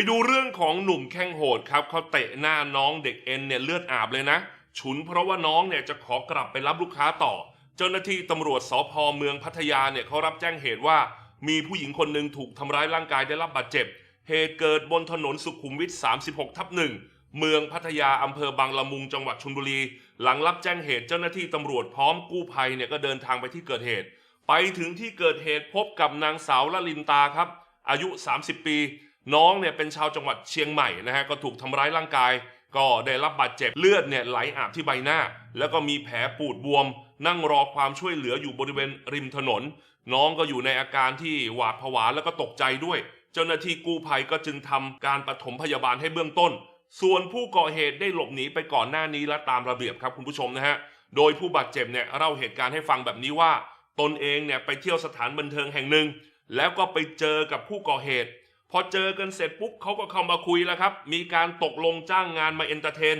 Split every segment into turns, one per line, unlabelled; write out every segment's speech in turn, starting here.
ไปดูเรื่องของหนุ่มแข้งโหดครับเขาเตะหน้าน้องเด็กเอ็นเนี่ยเลือดอาบเลยนะ ฉุนเพราะว่าน้องเนี่ยจะขอกลับไปรับลูกค้าต่อ เจ้าหน้าที่ตำรวจสพเมืองพัทยาเนี่ยเขารับแจ้งเหตุว่า มีผู้หญิงคนหนึ่งถูกทำร้ายร่างกายได้รับบาดเจ็บ เหตุเกิดบนถนนสุขุมวิท 36 ทับหนึ่งเมืองพัทยาอำเภอบางละมุงจังหวัดชลบุรี หลังรับแจ้งเหตุเจ้าหน้าที่ตำรวจพร้อมกู้ภัยเนี่ยก็เดินทางไปที่เกิดเหตุ ไปถึงที่เกิดเหตุพบกับนางสาวละลินตาครับ อายุ 30 ปี น้องเนี่ยเป็นชาวจังหวัดเชียงใหม่นะฮะก็ถูกทำร้ายร่างกาย ก็ได้รับบาดเจ็บเลือดเนี่ยไหลอาบที่ใบหน้า แล้วก็มีแผลปูดบวม นั่งรอความช่วยเหลืออยู่บริเวณริมถนน น้องก็อยู่ในอาการที่หวาดผวาแล้วก็ตกใจด้วย เจ้าหน้าที่กู้ภัยก็จึงทำการปฐมพยาบาลให้เบื้องต้น ส่วนผู้ก่อเหตุได้หลบหนีไปก่อนหน้านี้และตามระเบียบครับคุณผู้ชมนะฮะโดยผู้บาดเจ็บเนี่ยเล่าเหตุการณ์ให้ฟังแบบนี้ว่า ตนเองเนี่ยไปเที่ยวสถานบันเทิงแห่งหนึ่งแล้วก็ไปเจอกับผู้ก่อเหตุ พอเจอกันเสร็จปุ๊บเขาก็เข้ามาคุยแล้วครับ มีการตกลงจ้างงานมาเอนเตอร์เทน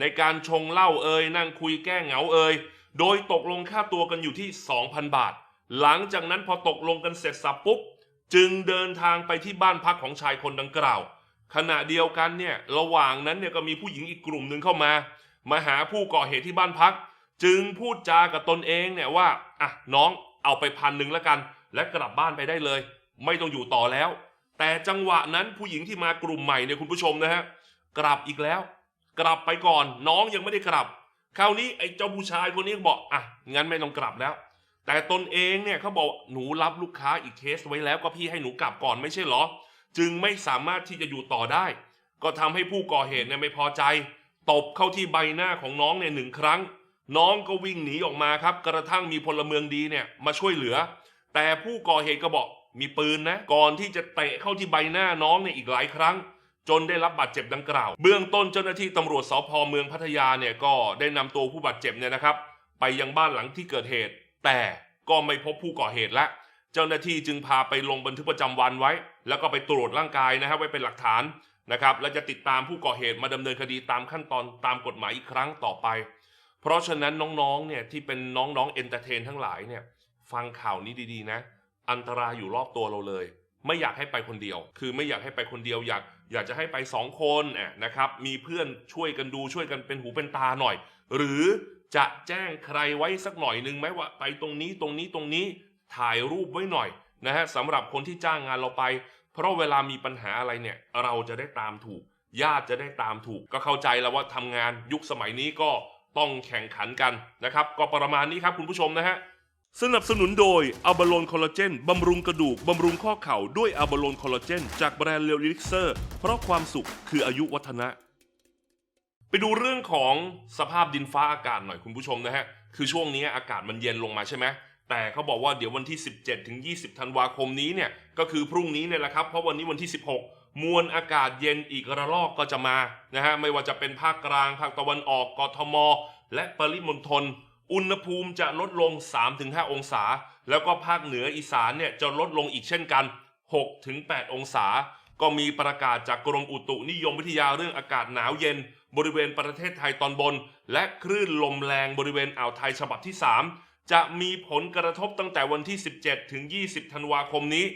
ในการชงเหล้าเอ่ยนั่งคุยแก้เหงาเอ่ยโดยตกลงค่าตัวกันอยู่ที่ 2,000 บาท หลังจากนั้นพอตกลงกันเสร็จสับปุ๊บ จึงเดินทางไปที่บ้านพักของชายคนดังกล่าว ขณะเดียวกันเนี่ยระหว่างนั้นเนี่ยก็มีผู้หญิงอีกกลุ่มหนึ่งเข้ามา มาหาผู้ก่อเหตุที่บ้านพัก จึงพูดจากับตนเองเนี่ยว่าอะน้องเอาไปพันหนึ่งแล้วกัน และกลับบ้านไปได้เลย ไม่ต้องอยู่ต่อแล้ว แต่จังหวะนั้นผู้หญิงที่มากลุ่มใหม่เนี่ยคุณผู้ชมนะฮะกลับอีกแล้ว กลับไปก่อน น้องยังไม่ได้กลับ คราวนี้ไอ้เจ้าผู้ชายคนนี้ก็บอกอะงั้นไม่ต้องกลับแล้ว แต่ตนเองเนี่ยเขาบอกหนูรับลูกค้าอีกเคสไว้แล้วก็พี่ให้หนูกลับก่อนไม่ใช่เหรอ จึงไม่สามารถที่จะอยู่ต่อได้ ก็ทำให้ผู้ก่อเหตุเนี่ยไม่พอใจ ตบเข้าที่ใบหน้าของน้องเนี่ยหนึ่งครั้ง น้องก็วิ่งหนีออกมาครับ กระทั่งมีพลเมืองดีเนี่ยมาช่วยเหลือ แต่ผู้ก่อเหตุก็บอก มีปืนนะ ก่อนที่จะเตะเข้าที่ใบหน้าน้องเนี่ยอีกหลายครั้ง จนได้รับบาดเจ็บดังกล่าว เบื้องต้นเจ้าหน้าที่ตำรวจสพเมืองพัทยาเนี่ยก็ได้นำตัวผู้บาดเจ็บเนี่ยนะครับ ไปยังบ้านหลังที่เกิดเหตุ แต่ก็ไม่พบผู้ก่อเหตุละเจ้าหน้าที่จึงพาไปลงบันทึกประจำวันไว้ แล้วก็ไปตรวจร่างกายนะครับไว้เป็นหลักฐานนะครับและจะติดตามผู้ก่อเหตุมาดำเนินคดีตามขั้นตอนตามกฎหมายอีกครั้งต่อไป เพราะฉะนั้นน้องๆเนี่ยที่เป็นน้องๆเอนเตอร์เทนทั้งหลายเนี่ยฟังข่าวนี้ดีๆนะ อันตรายอยู่รอบตัวเราเลย ไม่อยากให้ไปคนเดียว คือไม่อยากให้ไปคนเดียวอยากอยากจะให้ไปสองคนนะครับ มีเพื่อนช่วยกันดูช่วยกันเป็นหูเป็นตาหน่อย หรือจะแจ้งใครไว้สักหน่อยหนึงไหมว่าไปตรงนี้ตรงนี้ตรงนี้ถ่ายรูปไว้หน่อยนะฮะสำหรับคนที่จ้างงานเราไป เพราะเวลามีปัญหาอะไรเนี่ย เราจะได้ตามถูก ญาติจะได้ตามถูก ก็เข้าใจแล้วว่าทำงานยุคสมัยนี้ก็ต้องแข่งขันกันนะครับ ก็ประมาณนี้ครับคุณผู้ชมนะฮะ สนับสนุนโดยอัลบาโลนคอลลาเจนบำรุงกระดูก บำรุงข้อเข่าด้วยอัลบาโลนคอลลาเจนจากแบรนด์เลลิกเซอร์ เพราะความสุขคืออายุวัฒนะ ไปดูเรื่องของสภาพดินฟ้าอากาศหน่อยคุณผู้ชมนะฮะ คือช่วงนี้อากาศมันเย็นลงมาใช่ไหมแต่เขาบอกว่าเดี๋ยววันที่ 17ถึง20 ธันวาคมนี้เนี่ย ก็คือพรุ่งนี้เนี่ยแหละครับ เพราะวันนี้วันที่ 16 มวลอากาศเย็นอีกระลอกก็จะมานะฮะไม่ว่าจะเป็นภาคกลางภาคตะวันออกกทม และปริมณฑล อุณหภูมิจะลดลง 3-5 องศา แล้วก็ภาคเหนืออีสานเนี่ยจะลดลงอีกเช่นกัน 6-8 องศา ก็มีประกาศจากกรมอุตุนิยมวิทยาเรื่องอากาศหนาวเย็น บริเวณประเทศไทยตอนบน และคลื่นลมแรงบริเวณอ่าวไทยฉบับที่ 3 จะมีผลกระทบตั้งแต่วันที่ 17 ถึง 20 ธันวาคมนี้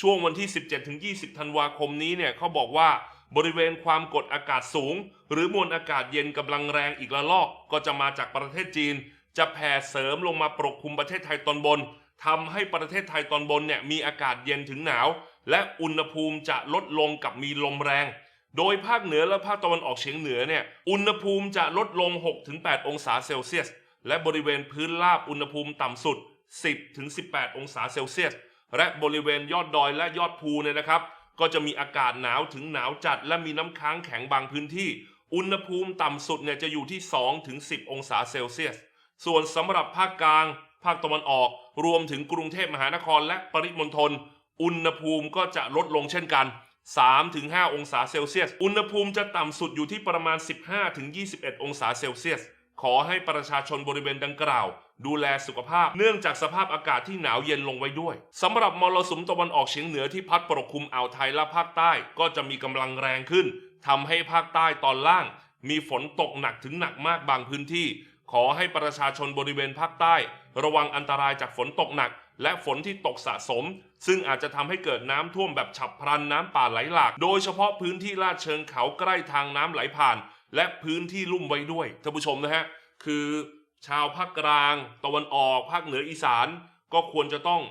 ช่วงวันที่ 17 ถึง 20 ธันวาคมนี้เนี่ยเขาบอกว่าบริเวณความกดอากาศสูง หรือมวลอากาศเย็นกำลังแรงอีกระลอก ก็จะมาจากประเทศจีน จะแผ่เสริมลงมาปกคลุมประเทศไทยตอนบนทำให้ประเทศไทยตอนบนเนี่ยมีอากาศเย็นถึงหนาว และอุณหภูมิจะลดลงกับมีลมแรง โดยภาคเหนือและภาคตะวันออกเฉียงเหนือเนี่ยอุณหภูมิจะลดลง 6-8 องศาเซลเซียส และบริเวณพื้นราบอุณหภูมิต่ำสุด 10-18 องศาเซลเซียส และบริเวณยอดดอยและยอดภูเนี่ยนะครับ ก็จะมีอากาศหนาวถึงหนาวจัด และมีน้ำค้างแข็งบางพื้นที่ อุณหภูมิต่ำสุดเนี่ยจะอยู่ที่ 2-10 องศาเซลเซียส ส่วนสำหรับภาคกลาง ภาคตะวันออก รวมถึงกรุงเทพมหานครและปริมณฑลอุณหภูมิก็จะลดลงเช่นกัน 3-5 องศาเซลเซียส อุณหภูมิจะต่ำสุดอยู่ที่ประมาณ 15-21 องศาเซลเซียส ขอให้ประชาชนบริเวณดังกล่าว ดูแลสุขภาพ เนื่องจากสภาพอากาศที่หนาวเย็นลงไว้ด้วยสำหรับมรสุมตะวันออกเฉียงเหนือที่พัดปกคลุมอ่าวไทยและภาคใต้ ก็จะมีกำลังแรงขึ้นทำให้ภาคใต้ตอนล่าง มีฝนตกหนักถึงหนักมากบางพื้นที่ ขอให้ประชาชนบริเวณภาคใต้ ระวังอันตรายจากฝนตกหนัก และฝนที่ตกสะสม ซึ่งอาจจะทำให้เกิดน้ำท่วมแบบฉับพลันน้ำป่าไหลหลาก โดยเฉพาะพื้นที่ลาดเชิงเขาใกล้ทางน้ำไหลผ่าน และพื้นที่ลุ่มไว้ด้วยท่านผู้ชมนะฮะคือชาวภาคกลาง ตะวันออกภาคเหนืออีสาน ก็ควรจะต้อง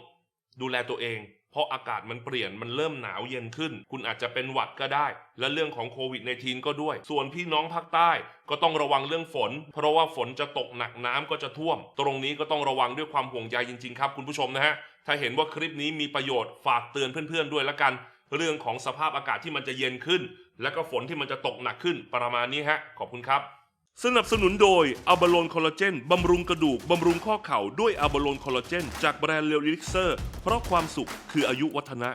ดูแลตัวเอง พราะอากาศมันเปลี่ยนมันเริ่มหนาวเย็นขึ้น คุณอาจจะเป็นหวัดก็ได้ และเรื่องของโควิด -19 ก็ด้วย ส่วนพี่น้องภาคใต้ก็ต้องระวังเรื่องฝน เพราะว่าฝนจะตกหนักน้ำก็จะท่วม ตรงนี้ก็ต้องระวังด้วยความห่วงใยจริง ๆ ครับคุณผู้ชมนะฮะถ้าเห็นว่าคลิปนี้มีประโยชน์ฝากเตือนเพื่อนๆด้วยละกัน เรื่องของสภาพอากาศที่มันจะเย็นขึ้น และก็ฝนที่มันจะตกหนักขึ้นประมาณนี้ฮะขอบคุณครับ สนับสนุนโดยอัลบาโลนคอลลาเจนบำรุงกระดูก บำรุงข้อเข่าด้วยอัลบาโลนคอลลาเจนจากแบรนด์เลลิกเซอร์ เพราะความสุขคืออายุวัฒนะ